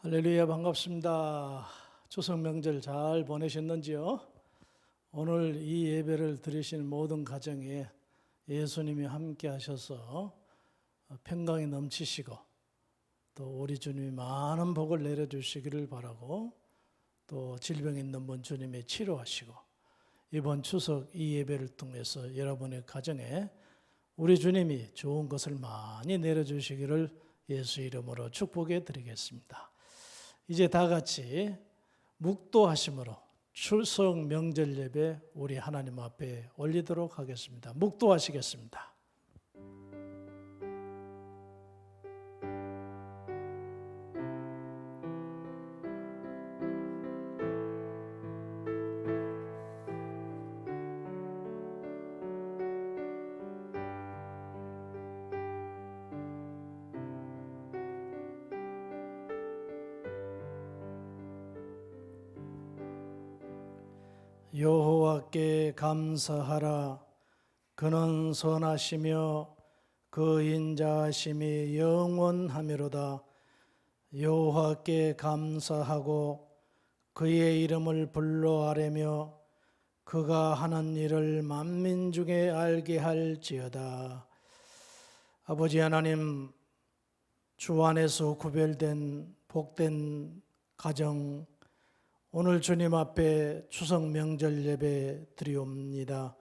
할렐루야 반갑습니다. 추석 명절 잘 보내셨는지요? 오늘 이 예배를 드리신 모든 가정에 예수님이 함께 하셔서 평강이 넘치시고 또 우리 주님이 많은 복을 내려주시기를 바라고 또 질병 있는 분 주님이 치료하시고 이번 추석 이 예배를 통해서 여러분의 가정에 우리 주님이 좋은 것을 많이 내려주시기를 예수 이름으로 축복해 드리겠습니다. 이제 다 같이 묵도하심으로 출석 명절 예배 우리 하나님 앞에 올리도록 하겠습니다. 묵도하시겠습니다. 여호와께 감사하라. 그는 선하시며 그 인자하심이 영원하미로다. 여호와께 감사하고 그의 이름을 불러 아뢰며 그가 하는 일을 만민 중에 알게 할지어다. 아버지 하나님 주 안에서 구별된 복된 가정 오늘 주님 앞에 추석 명절 예배 드리옵니다.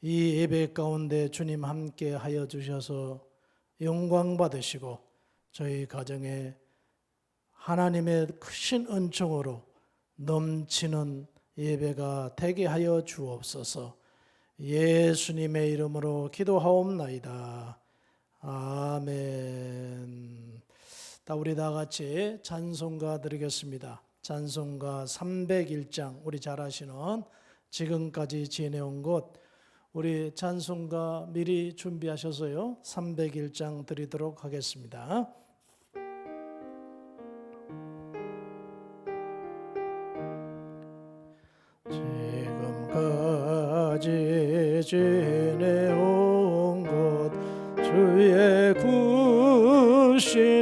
이 예배 가운데 주님 함께 하여 주셔서 영광 받으시고 저희 가정에 하나님의 크신 은총으로 넘치는 예배가 되게 하여 주옵소서. 예수님의 이름으로 기도하옵나이다. 아멘. 다 우리 다 같이 찬송가 드리겠습니다. 찬송가 301장 우리 잘 아시는 지금까지 지내온 곳 우리 찬송가 미리 준비하셔서요 301장 드리도록 하겠습니다. 지금까지 지내온 곳 주의 구신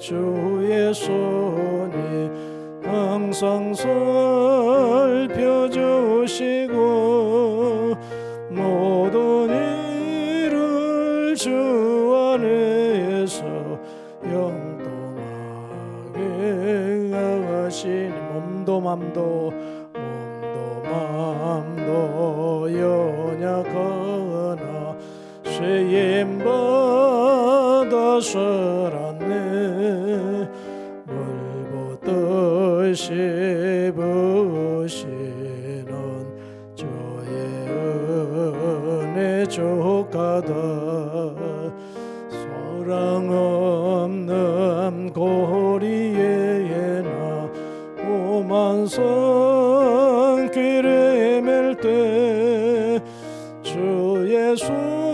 주의 손이 항상 살펴주시고 모든 일을 주 안에서 영동하게 하시니 몸도 맘도 몸도 맘도 연약하나 쇠임 받아 살았 주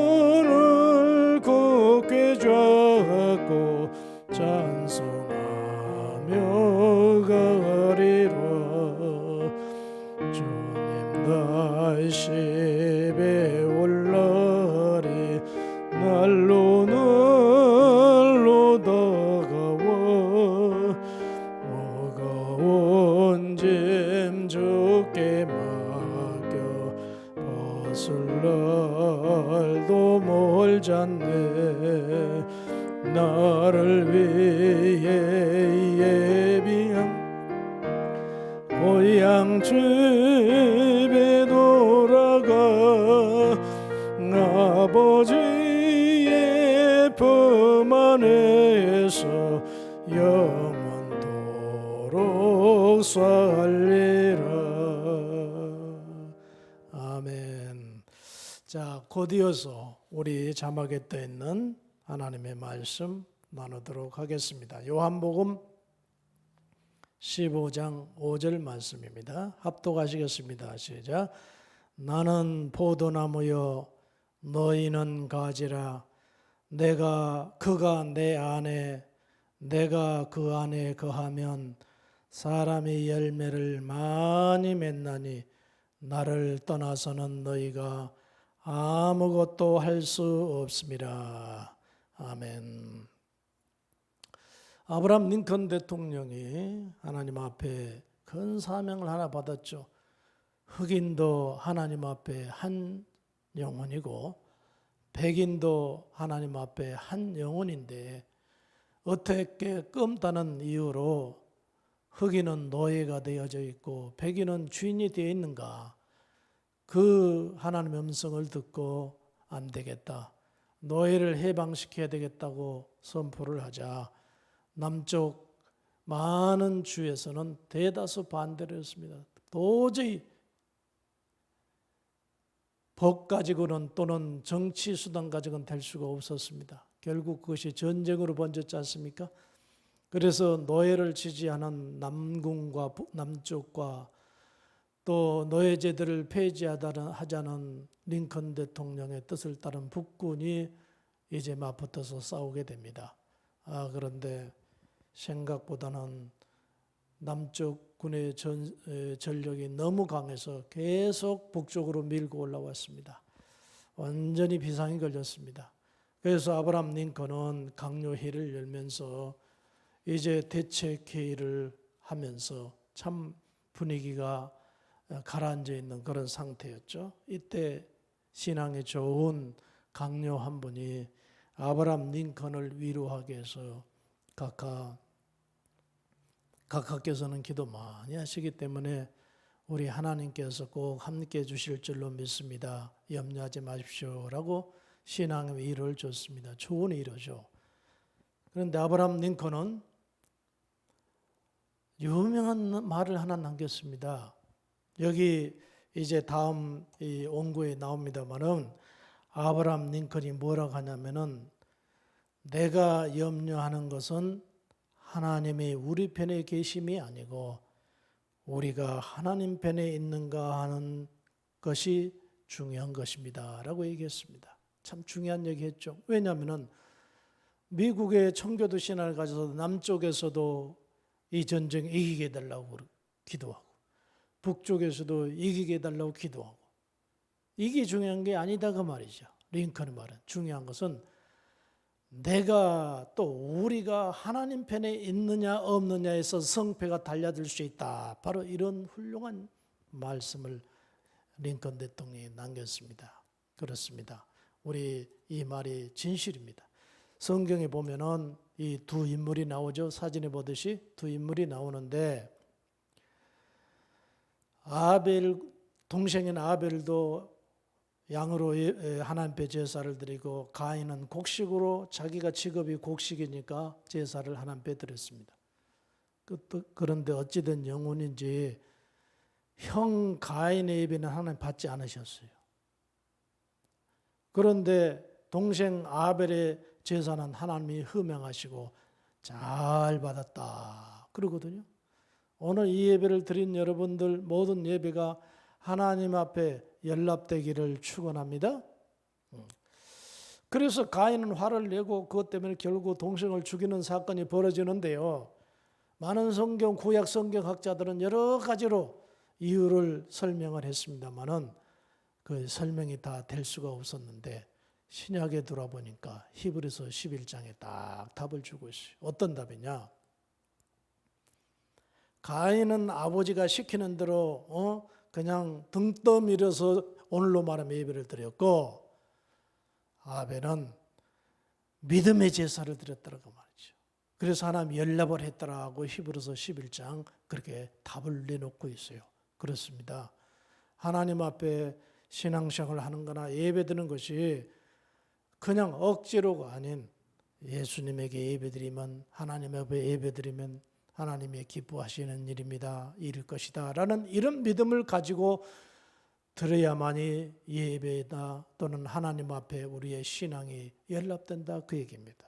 아버지의 품 안에서 영원토록 살리라 아멘 자 곧이어서 우리 자막에 떠 있는 하나님의 말씀 나누도록 하겠습니다 요한복음 15장 5절 말씀입니다. 합독하시겠습니다. 시작. 나는 포도나무여 너희는 가지라 내가 그가 내 안에 내가 그 안에 거하면 사람의 열매를 많이 맺나니 나를 떠나서는 너희가 아무것도 할 수 없습니다. 아멘. 아브라함 링컨 대통령이 하나님 앞에 큰 사명을 하나 받았죠. 흑인도 하나님 앞에 한 영혼이고 백인도 하나님 앞에 한 영혼인데 어떻게 끔다는 이유로 흑인은 노예가 되어져 있고 백인은 주인이 되어 있는가? 그 하나님의 음성을 듣고 안 되겠다. 노예를 해방시켜야 되겠다고 선포를 하자 남쪽 많은 주에서는 대다수 반대를 했습니다. 도저히 법 가지고는 또는 정치 수단 가지고는 될 수가 없었습니다. 결국 그것이 전쟁으로 번졌지 않습니까? 그래서 노예를 지지하는 남궁과 북- 남쪽과 또 노예제들을 폐지하자는 링컨 대통령의 뜻을 따른 북군이 이제 맞붙어서 싸우게 됩니다. 아 그런데 생각보다는 남쪽 군의 전, 에, 전력이 너무 강해서 계속 북쪽으로 밀고 올라왔습니다. 완전히 비상이 걸렸습니다. 그래서 아브라함 링컨은 강요회를 열면서 이제 대책 회의를 하면서 참 분위기가 어, 가라앉아 있는 그런 상태였죠. 이때 신앙에 좋은 강요 한 분이 아브라함 링컨을 위로하기 위해서 각각 각하께서는 기도 많이 하시기 때문에 우리 하나님께서 꼭 함께 주실 줄로 믿습니다. 염려하지 마십시오라고 신앙의 위로를 줬습니다. 좋은 위로죠. 그런데 아브라함 링컨은 유명한 말을 하나 남겼습니다. 여기 이제 다음 이 원고에 나옵니다만은 아브라함 링컨이 뭐라고 하냐면은 내가 염려하는 것은 하나님이 우리 편에 계심이 아니고 우리가 하나님 편에 있는가 하는 것이 중요한 것입니다 라고 얘기했습니다. 참 중요한 얘기했죠. 왜냐하면은 미국의 청교도 신화를 가져서 남쪽에서도 이 전쟁 이기게 해달라고 기도하고 북쪽에서도 이기게 해달라고 기도하고 이게 중요한 게 아니다 그 말이죠. 링컨의 말은 중요한 것은 내가 또 우리가 하나님 편에 있느냐 없느냐에서 성패가 달려들 수 있다. 바로 이런 훌륭한 말씀을 링컨 대통령이 남겼습니다. 그렇습니다. 우리 이 말이 진실입니다. 성경에 보면은 이 두 인물이 나오죠. 사진에 보듯이 두 인물이 나오는데 아벨 동생인 아벨도 양으로 예- 예, 하나님께 제사를 드리고 가인은 곡식으로 자기가 직업이 곡식이니까 제사를 하나님께 드렸습니다. 그런데 어찌된 영혼인지 형 가인의 예배는 하나님 받지 않으셨어요. 그런데 동생 아벨의 제사는 하나님이 허명하시고 잘 받았다 그러거든요. 오늘 이 예배를 드린 여러분들 모든 예배가 하나님 앞에 연락되기를 축원합니다. 음. 그래서 가인은 화를 내고 그것 때문에 결국 동생을 죽이는 사건이 벌어지는데요. 많은 성경 구약 성경 학자들은 여러 가지로 이유를 설명을 했습니다만은 그 설명이 다 될 수가 없었는데 신약에 돌아보니까 히브리서 11장에 딱 답을 주고 있어요. 어떤 답이냐? 가인은 아버지가 시키는 대로 어? 그냥 등 떠밀어서 오늘로 말하면 예배를 드렸고 아벨은 믿음의 제사를 드렸더라고 말이죠. 그래서 하나님 연락을 했더라고 히브리서 11장 그렇게 답을 내놓고 있어요. 그렇습니다. 하나님 앞에 신앙생활을 하는 거나 예배 드는 것이 그냥 억지로가 아닌 예수님에게 예배 드리면 하나님 앞에 예배 드리면 하나님의 기뻐하시는 일입니다. 이럴 것이다. 라는 이런 믿음을 가지고 들어야만이 예배다 또는 하나님 앞에 우리의 신앙이 연락된다 그 얘기입니다.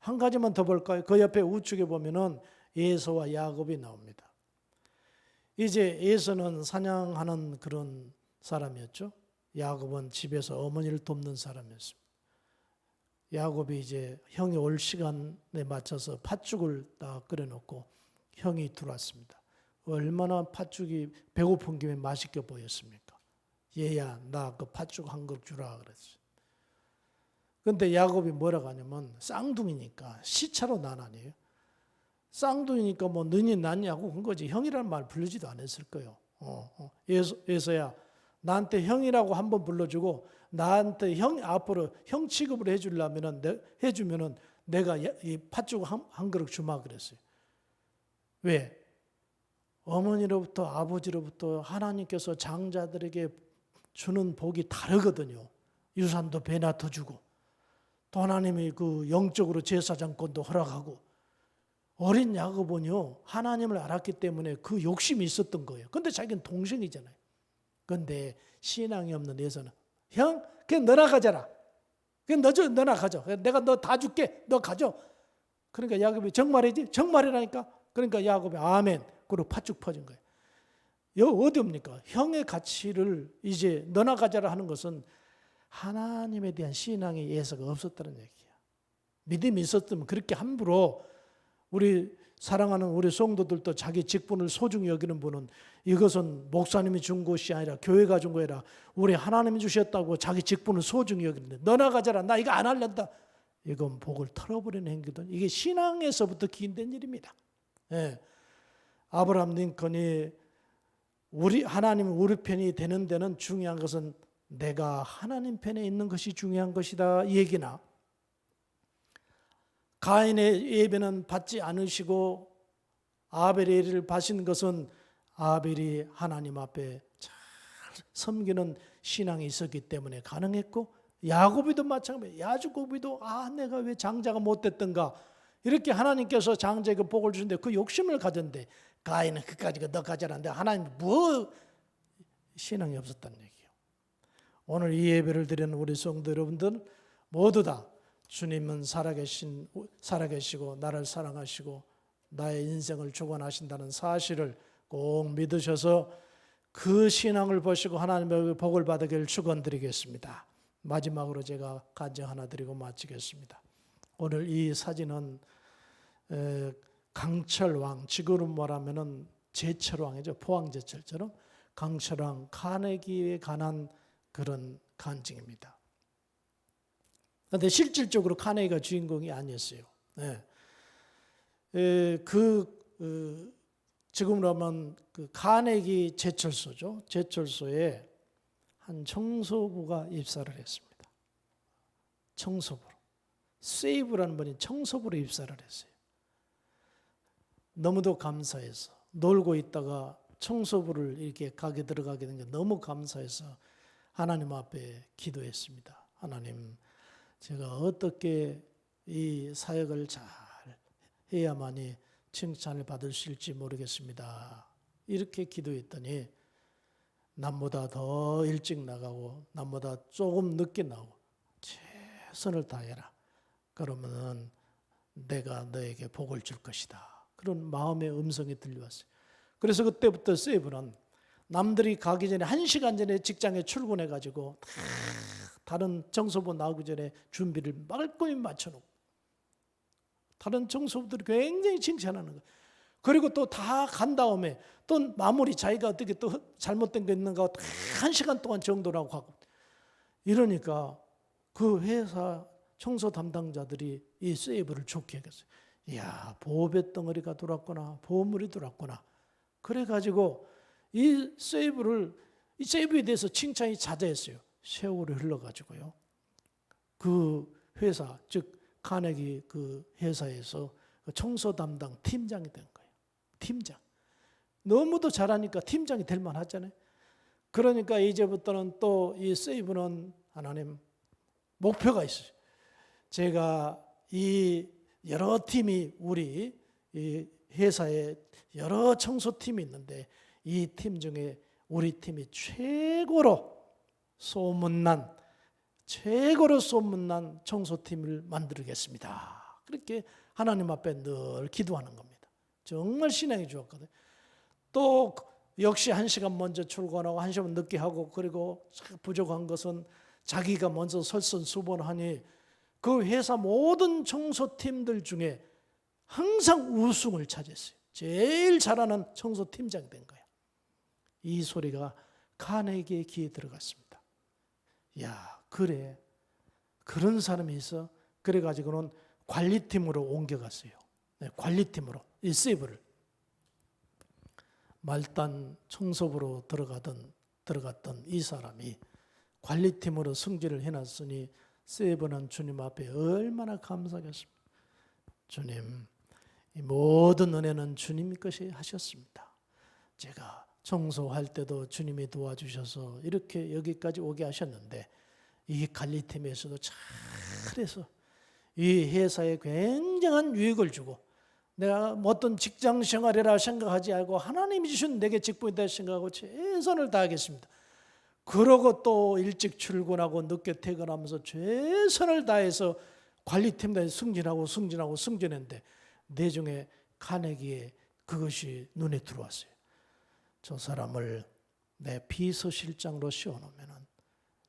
한 가지만 더 볼까요? 그 옆에 우측에 보면은 예서와 야곱이 나옵니다. 이제 예서는 사냥하는 그런 사람이었죠. 야곱은 집에서 어머니를 돕는 사람이었습니다. 야곱이 이제 형이 올 시간에 맞춰서 팥죽을 딱 끓여놓고 형이 들어왔습니다. 얼마나 팥죽이 배고픈 김에 맛있게 보였습니까? 얘야 나 그 팥죽 한 그릇 주라 그랬어요. 근데 야곱이 뭐라고 하냐면 쌍둥이니까 시차로 난 아니에요. 쌍둥이니까 뭐 너니 낫냐고 한 거지 형이라는 말 부르지도 않았을 거예요. 어, 어. 예수, 예서 야 나한테 형이라고 한 번 불러주고 나한테 형 앞으로 형 취급을 해주려면은 내, 해주면은 내가 야- 이 팥죽 한, 한 그릇 주마 그랬어요. 왜? 어머니로부터 아버지로부터 하나님께서 장자들에게 주는 복이 다르거든요. 유산도 배나터 주고 또 하나님이 그 영적으로 제사장권도 허락하고 어린 야곱은요 하나님을 알았기 때문에 그 욕심이 있었던 거예요. 근데 자기는 동생이잖아요. 근데 신앙이 없는 예서는 형 그냥 너나 가져라. 그냥 너 줘, 너나 가져. 내가 너 다 줄게. 너 가져. 그러니까 야곱이 정말이지? 정말이라니까. 그러니까 야곱이 아멘. 그리고 팥죽 퍼진 거예요. 여기 어디입니까? 형의 가치를 이제 너나 가져라 하는 것은 하나님에 대한 신앙의 예서가 없었다는 얘기야. 믿음이 있었으면 그렇게 함부로 우리 사랑하는 우리 성도들도 자기 직분을 소중히 여기는 분은 이것은 목사님이 준 것이 아니라 교회가 준 거라 우리 하나님이 주셨다고 자기 직분을 소중히 여기는데 너나 가져라 나 이거 안 할란다 이건 복을 털어버리는 행위도 이게 신앙에서부터 기인된 일입니다. 예. 아브라함 링컨이 우리 하나님 우리 편이 되는 데는 중요한 것은 내가 하나님 편에 있는 것이 중요한 것이다. 이 얘기나. 가인의 예배는 받지 않으시고 아벨의 예를 받으신 것은 아벨이 하나님 앞에 잘 섬기는 신앙이 있었기 때문에 가능했고 야곱이도 마찬가지 야주고비도 아 내가 왜 장자가 못 됐던가 이렇게 하나님께서 장자에게 복을 주는데 그 욕심을 가졌는데 가인은 그까지 너 가져라는데 하나님 뭐 신앙이 없었다는 얘기예요. 오늘 이 예배를 드리는 우리 성도 여러분들 모두 다 주님은 살아계신 살아계시고 나를 사랑하시고 나의 인생을 주관하신다는 사실을 꼭 믿으셔서 그 신앙을 보시고 하나님의 복을 받으길 축원드리겠습니다. 마지막으로 제가 간증 하나 드리고 마치겠습니다. 오늘 이 사진은 에, 강철왕 지금은 뭐라면은 제철왕이죠 포항제철처럼 강철왕 카네기에 관한 그런 간증입니다. 그런데 실질적으로 카네기가 주인공이 아니었어요. 네. 에, 그 어, 지금으로 하면 그 카네기 제철소죠. 제철소에 한 청소부가 입사를 했습니다. 청소부로. 세이브라는 분이 청소부로 입사를 했어요. 너무도 감사해서 놀고 있다가 청소부를 이렇게 가게 들어가게 된 게 너무 감사해서 하나님 앞에 기도했습니다. 하나님, 제가 어떻게 이 사역을 잘 해야만이 칭찬을 있을지 모르겠습니다. 이렇게 기도했더니 남보다 더 일찍 나가고 남보다 조금 늦게 나오고 최선을 다해라. 그러면은 내가 너에게 복을 줄 것이다. 그런 마음의 음성이 들려왔어요. 그래서 그때부터 세이브는 남들이 가기 전에 한 시간 전에 직장에 출근해 가지고 다른 정소부 나오기 전에 준비를 말끔히 맞춰놓고 다른 정소부들이 굉장히 칭찬하는 거예요. 그리고 또 다 간 다음에 또 마무리 자기가 어떻게 또 잘못된 게 있는가 다한 시간 동안 정도라고 하고 이러니까 그 회사 청소 담당자들이 이 세이브를 좋게 여겼어요. 이야 보배 덩어리가 돌았구나 보물이 돌았구나. 그래가지고 이 세이브를 이 세이브에 대해서 칭찬이 자자했어요. 세월이 흘러가지고요. 그 회사 즉 카네기 그 회사에서 그 청소 담당 팀장이 된 거예요. 팀장. 너무도 잘하니까 팀장이 될 만하잖아요. 그러니까 이제부터는 또 이 세이브는 하나님 목표가 있어요. 제가 이 여러 팀이 우리 이 회사에 여러 청소팀이 있는데 이 팀 중에 우리 팀이 최고로 소문난 최고로 소문난 청소팀을 만들겠습니다. 그렇게 하나님 앞에 늘 기도하는 겁니다. 정말 신앙이 좋았거든요. 또 역시 한 시간 먼저 출근하고 한 시간 늦게 하고 그리고 부족한 것은 자기가 먼저 설선수본하니 그 회사 모든 청소팀들 중에 항상 우승을 차지했어요. 제일 잘하는 청소팀장이 된 거야. 이 소리가 카네기의 귀에 들어갔습니다. 야, 그래. 그런 사람이 있어. 그래가지고는 관리팀으로 옮겨갔어요. 네, 관리팀으로 이 세이브를 말단 청소부로 들어가던 들어갔던 이 사람이 관리팀으로 승진을 해놨으니 세이브는 주님 앞에 얼마나 감사하겠습니까? 주님, 이 모든 은혜는 주님 것이 하셨습니다. 제가 청소할 때도 주님이 도와주셔서 이렇게 여기까지 오게 하셨는데 이 관리팀에서도 잘해서 이 회사에 굉장한 유익을 주고 내가 뭐 어떤 직장 생활이라 생각하지 않고 하나님이 주신 내게 직분이다 생각하고 최선을 다하겠습니다. 그러고 또 일찍 출근하고 늦게 퇴근하면서 최선을 다해서 관리팀에 승진하고 승진하고 승진했는데 내 중에 카네기에 그것이 눈에 들어왔어요. 저 사람을 내 비서실장으로 씌워놓으면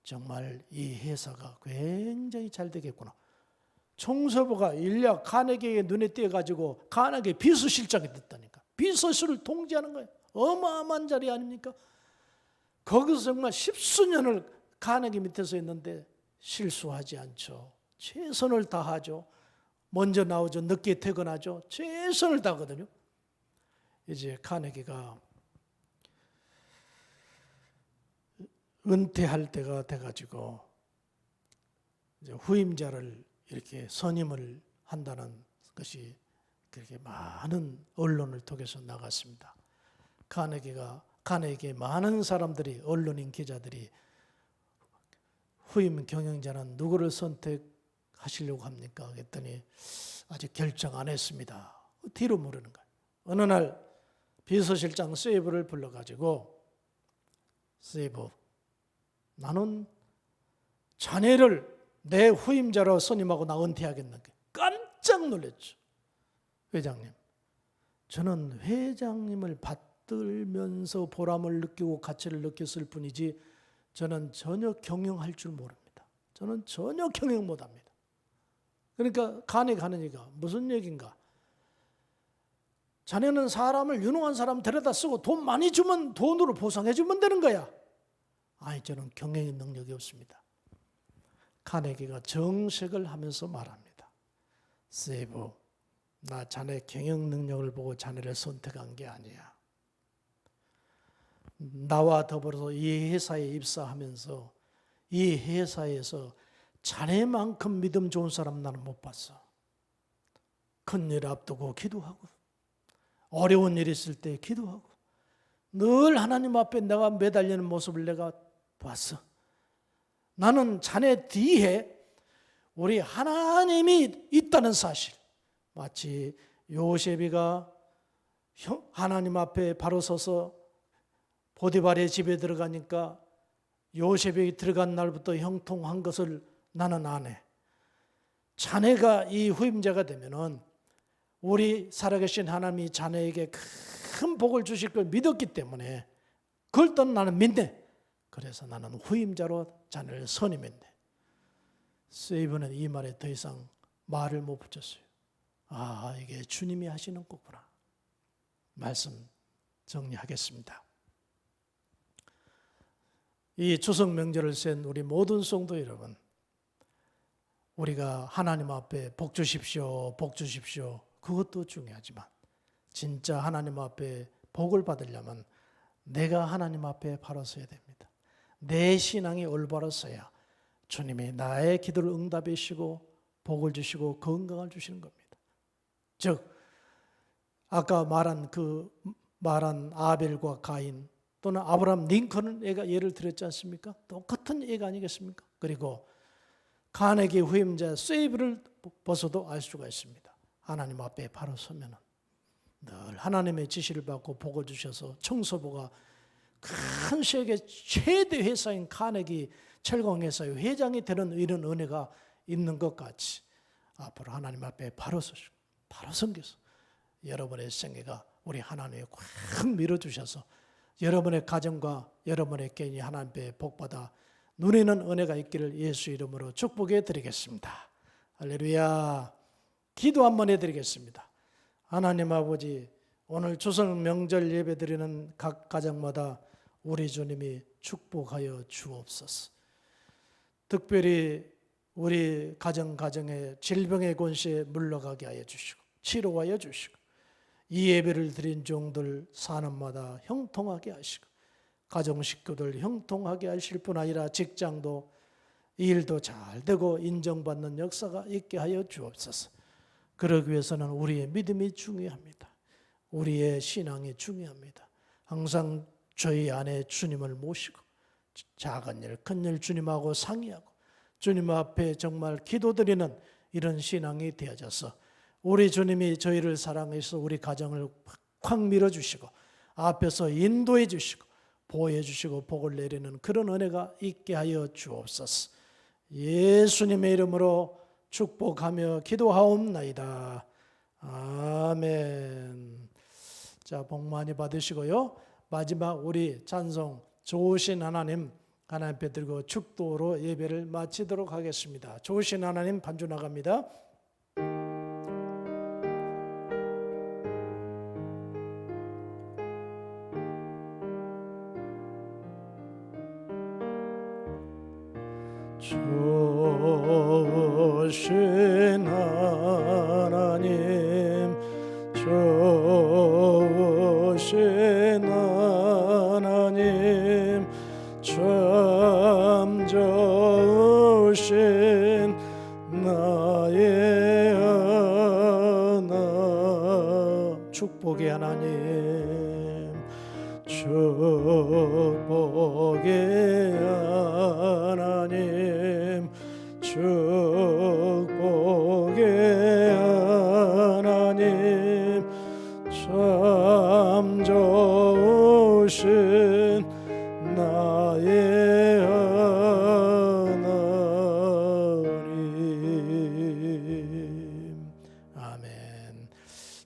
정말 이 회사가 굉장히 잘 되겠구나. 총서부가 인력 카네기의 눈에 띄어가지고 카네기 비서실장이 됐다니까. 비서실을 통제하는 거예요. 어마어마한 자리 아닙니까? 거기서 정말 십수년을 카네기 밑에서 있는데 실수하지 않죠. 최선을 다하죠. 먼저 나오죠. 늦게 퇴근하죠. 최선을 다하거든요. 이제 카네기가 은퇴할 때가 돼가지고 후임자를 이렇게 선임을 한다는 것이 그렇게 많은 언론을 통해서 나갔습니다. 카네기가 카네기에 많은 사람들이 언론인 기자들이 후임 경영자는 누구를 선택하시려고 합니까? 그랬더니 아직 결정 안 했습니다. 뒤로 모르는 거예요. 어느 날 비서실장 세이브를 불러가지고 세이브 나는 자네를 내 후임자로 선임하고 나 은퇴하겠는 게 깜짝 놀랐죠. 회장님. 저는 회장님을 받 들면서 보람을 느끼고 가치를 느꼈을 뿐이지 저는 전혀 경영할 줄 모릅니다. 저는 전혀 경영 못 합니다. 그러니까 간에 얘기가 무슨 얘기인가? 자네는 사람을 유능한 사람 데려다 쓰고 돈 많이 주면 돈으로 보상해 주면 되는 거야. 아니 저는 경영의 능력이 없습니다. 카네기가 정색을 하면서 말합니다. 세이브, 나 자네 경영 능력을 보고 자네를 선택한 게 아니야. 나와 더불어서 이 회사에 입사하면서 이 회사에서 자네만큼 믿음 좋은 사람 나는 못 봤어. 큰 일 앞두고 기도하고 어려운 일 있을 때 기도하고 늘 하나님 앞에 내가 매달리는 모습을 내가 봤어. 나는 자네 뒤에 우리 하나님이 있다는 사실. 마치 요셉이가 하나님 앞에 바로 서서 보디발의 집에 들어가니까 요셉이 들어간 날부터 형통한 것을 나는 아네. 자네가 이 후임자가 되면은 우리 살아계신 하나님이 자네에게 큰 복을 주실 걸 믿었기 때문에 그걸 또 나는 믿네. 그래서 나는 후임자로 자네를 선임했네. 세이브는 이 말에 더 이상 말을 못 붙였어요. 아, 이게 주님이 하시는 거구나. 말씀 정리하겠습니다. 이 추석 명절을 센 우리 모든 성도 여러분, 우리가 하나님 앞에 복 주십시오, 복 주십시오. 그것도 중요하지만, 진짜 하나님 앞에 복을 받으려면 내가 하나님 앞에 바로 서야 됩니다. 내 신앙이 올바랐어야 주님이 나의 기도를 응답해 주시고 복을 주시고 건강을 주시는 겁니다. 즉 아까 말한 그 말한 아벨과 가인 또는 아브라함 링컨은 애가 예를 들었지 않습니까? 똑같은 애가 아니겠습니까? 그리고 가네기 후임자 세이브를 벗어도 알 수가 있습니다. 하나님 앞에 바로 서면은 늘 하나님의 지시를 받고 복을 주셔서 청소부가 큰 세계 최대 회사인 카네기 철공회사의 회장이 되는 이런 은혜가 있는 것 같이 앞으로 하나님 앞에 바로 서시고 바로 섬겨서 여러분의 생애가 우리 하나님이 꽉 밀어주셔서 여러분의 가정과 여러분의 개인이 하나님 앞에 복받아 누리는 은혜가 있기를 예수 이름으로 축복해 드리겠습니다. 할렐루야. 기도 한번 해드리겠습니다. 하나님 아버지, 오늘 추석 명절 예배 드리는 각 가정마다 우리 주님이 축복하여 주옵소서. 특별히 우리 가정 가정의 질병의 권세에 물러가게 하여 주시고 치료하여 주시고 이 예배를 드린 종들 산업마다 형통하게 하시고 가정 식구들 형통하게 하실 뿐 아니라 직장도 일도 잘 되고 인정받는 역사가 있게 하여 주옵소서. 그러기 위해서는 우리의 믿음이 중요합니다. 우리의 신앙이 중요합니다. 항상 저희 안에 주님을 모시고 작은 일, 큰 일 주님하고 상의하고 주님 앞에 정말 기도드리는 이런 신앙이 되어져서 우리 주님이 저희를 사랑해서 우리 가정을 확 밀어주시고 앞에서 인도해 주시고 보호해 주시고 복을 내리는 그런 은혜가 있게 하여 주옵소서. 예수님의 이름으로 축복하며 기도하옵나이다. 아멘. 자, 복 많이 받으시고요. 마지막 우리 찬송 좋으신 하나님 하나님 앞에 들고 축도로 예배를 마치도록 하겠습니다. 좋으신 하나님 반주 나갑니다. 좋으신 좋으신 나의 하나님. 아멘.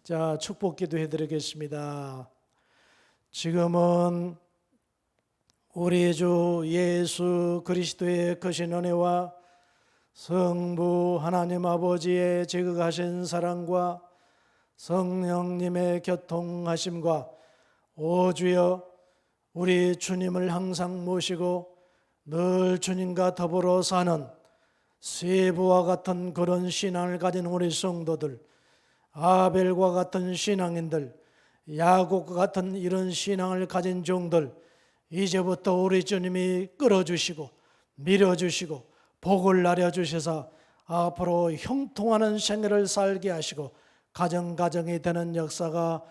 자 축복 기도 해 드리겠습니다. 지금은 우리 주 예수 그리스도의 크신 은혜와 성부 하나님 아버지의 지극하신 사랑과 성령님의 교통하심과 오주여 우리 주님을 항상 모시고 늘 주님과 더불어 사는 세부와 같은 그런 신앙을 가진 우리 성도들 아벨과 같은 신앙인들 야곱과 같은 이런 신앙을 가진 종들 이제부터 우리 주님이 끌어주시고 밀어주시고 복을 나려주셔서 앞으로 형통하는 생애를 살게 하시고 가정가정이 되는 역사가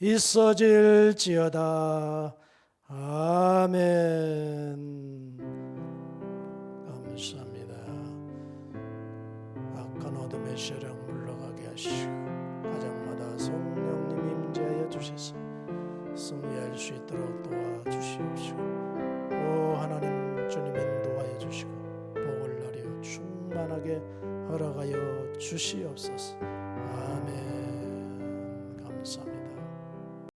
있어질지어다 아멘. 감사합니다. 악한 어둠의 세력 물러가게 하시고 가정마다 성령님 임재하여 주셔서 승리할 수 있도록 도와주시옵시고 오 하나님 주님 인도하여 주시고 복을 나려 충만하게 허락하여 주시옵소서. 아멘